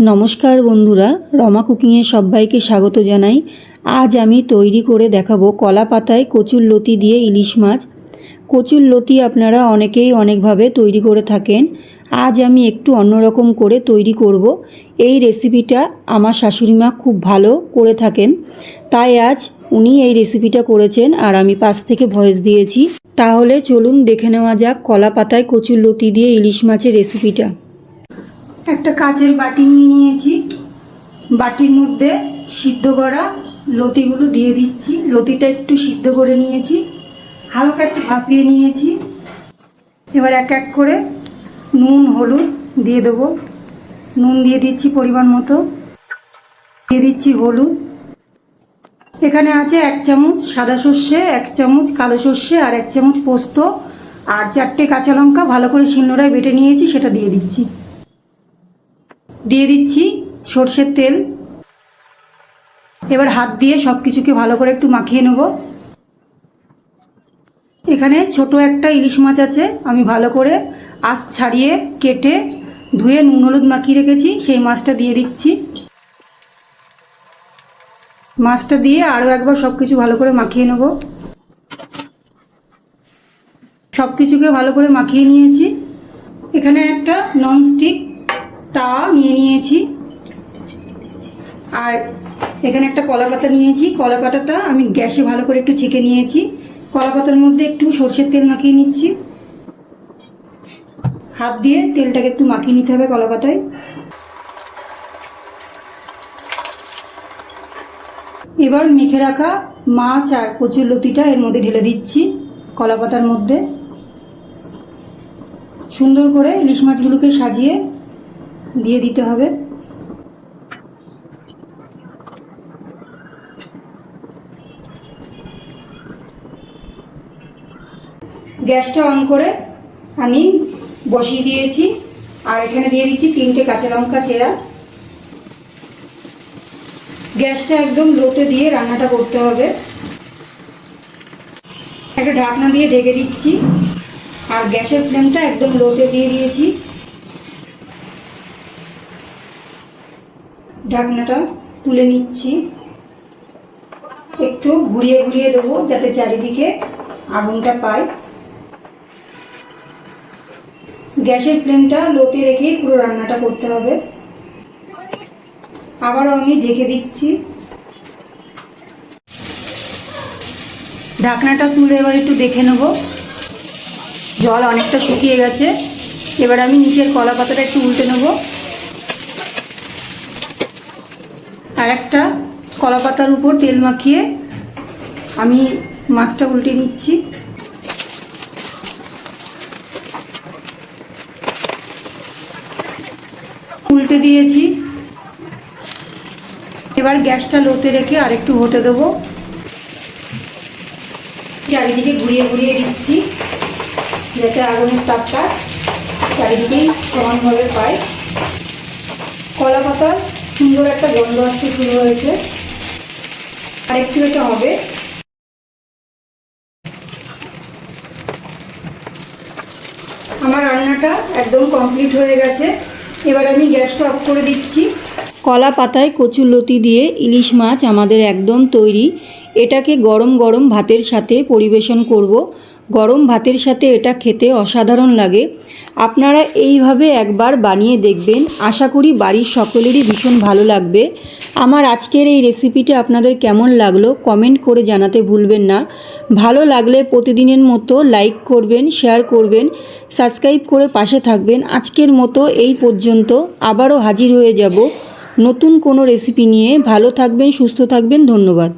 নমস্কার বন্ধুরা, রমা কুকিংয়ে সবাইকে স্বাগত জানাই। আজ আমি তৈরি করে দেখাবো কলা পাতায় কচুর লতি দিয়ে ইলিশ মাছ। কচুর লতি আপনারা অনেকেই অনেকভাবে তৈরি করে থাকেন। আজ আমি একটু অন্যরকম করে তৈরি করব। এই রেসিপিটা আমার শাশুড়িমা খুব ভালো করে থাকেন। তাই আজ উনি এই রেসিপিটা করেছেন আর আমি পাশ থেকে ভয়েস দিয়েছি। তাহলে চলুন দেখে নেওয়া যাক কলা পাতায় কচুর লতি দিয়ে ইলিশ মাছের রেসিপিটা। একটা কাচের বাটি নিয়ে নিয়েছি। বাটির মধ্যে সিদ্ধ করা লতিগুলো দিয়ে দিচ্ছি। লতিটা একটু সিদ্ধ করে নিয়েছি। হালকা একটু ভাপিয়ে নিয়েছি। এবার এক এক করে নুন, হলুদ দিয়ে দেবো। নুন দিয়ে দিচ্ছি পরিমাণ মতো। দিয়ে দিচ্ছি হলুদ। এখানে আছে এক চামচ সাদা সর্ষে, এক চামচ কালো সর্ষে আর এক চামচ পোস্ত। আর চারটে কাঁচা লঙ্কা ভালো করে শিলনোড়ায় বেটে নিয়েছি, সেটা দিয়ে দিচ্ছি। দিয়ে দিচ্ছি সর্ষের তেল। এবার হাত দিয়ে সব কিছুকে ভালো করে একটু মাখিয়ে নেব। এখানে ছোট একটা ইলিশ মাছ আছে, আমি ভালো করে আঁশ ছাড়িয়ে কেটে ধুয়ে নুন হলুদ মাখিয়ে রেখেছি, সেই মাছটা দিয়ে দিচ্ছি। মাছটা দিয়ে আরও একবার সব কিছু ভালো করে মাখিয়ে নেব। সব কিছুকে ভালো করে মাখিয়ে নিয়েছি। এখানে একটা ননস্টিক তাওয়া নিয়ে নিয়েছি। আর এখানে একটা কলা পাতা নিয়েছি। কলা পাতাটা আমি গ্যাসে ভালো করে একটু ছেঁকে নিয়েছি। কলা পাতার মধ্যে একটু সর্ষের তেল মাখিয়ে নিচ্ছি। হাত দিয়ে তেলটাকে একটু মাখিয়ে নিতে হবে কলা পাতায়। এবার মেখে রাখা মাছ আর কচুর লতিটা এর মধ্যে ঢেলে দিচ্ছি কলা পাতার মধ্যে। সুন্দর করে ইলিশ মাছগুলোকে সাজিয়ে দিয়ে দিতে হবে। গ্যাসটা অন করে আমি বসিয়ে দিয়েছি। আর এখানে দিয়ে দিচ্ছি তিনটে কাঁচা লঙ্কা চেরা। গ্যাসটা একদম লোতে দিয়ে রান্নাটা করতে হবে। একটা ঢাকনা দিয়ে ঢেকে দিচ্ছি। আর গ্যাসের ফ্লেমটা একদম লোতে দিয়ে দিয়েছি। ঢাকনাটা তুলে নিচ্ছি। একটু ঘুরিয়ে ঘুরিয়ে দেবো যাতে চারিদিকে আগুনটা পায়। গ্যাসের ফ্লেমটা লোতে রেখে পুরো রান্নাটা করতে হবে। আবারও আমি ঢেকে দিচ্ছি। ঢাকনাটা তুলে এবার একটু দেখে নেব। জল অনেকটা শুকিয়ে গেছে। এবার আমি নিচের কলা পাতাটা একটু উল্টে নেব আর একটা কলা পাতার উপর তেল মাখিয়ে আমি মাছটা উল্টে নিচ্ছি। উল্টে দিয়েছি। এবার গ্যাসটা লোতে রেখে আরেকটু হতে দেবো। চারিদিকে ঘুরিয়ে ঘুরিয়ে দিচ্ছি, যাতে আগুনের তাপটা চারিদিকেই সমানভাবে পায়। কলা পাতা সুন্দর একটা গন্ধ আসতে শুরু হয়েছে। আর একটু এটা হবে। আমার রান্নাটা একদম কমপ্লিট হয়ে গেছে। এবার আমি গ্যাসটা অফ করে দিচ্ছি। কলা পাতায় কচুর লতি দিয়ে ইলিশ মাছ আমাদের একদম তৈরি। এটাকে গরম গরম ভাতের সাথে পরিবেশন করব। গরম ভাতের সাথে এটা খেতে অসাধারণ লাগে। আপনারা এইভাবে একবার বানিয়ে দেখবেন। আশা করি বাড়ির সকলেরই ভীষণ ভালো লাগবে। আমার আজকের এই রেসিপিটা আপনাদের কেমন লাগল কমেন্ট করে জানাতে ভুলবেন না। ভালো লাগলে প্রতিদিনের মতো লাইক করবেন, শেয়ার করবেন, সাবস্ক্রাইব করে পাশে থাকবেন। আজকের মতো এই পর্যন্ত আবারও হাজির হয়ে যাব নতুন কোনো রেসিপি নিয়ে। ভালো থাকবেন, সুস্থ থাকবেন, ধন্যবাদ।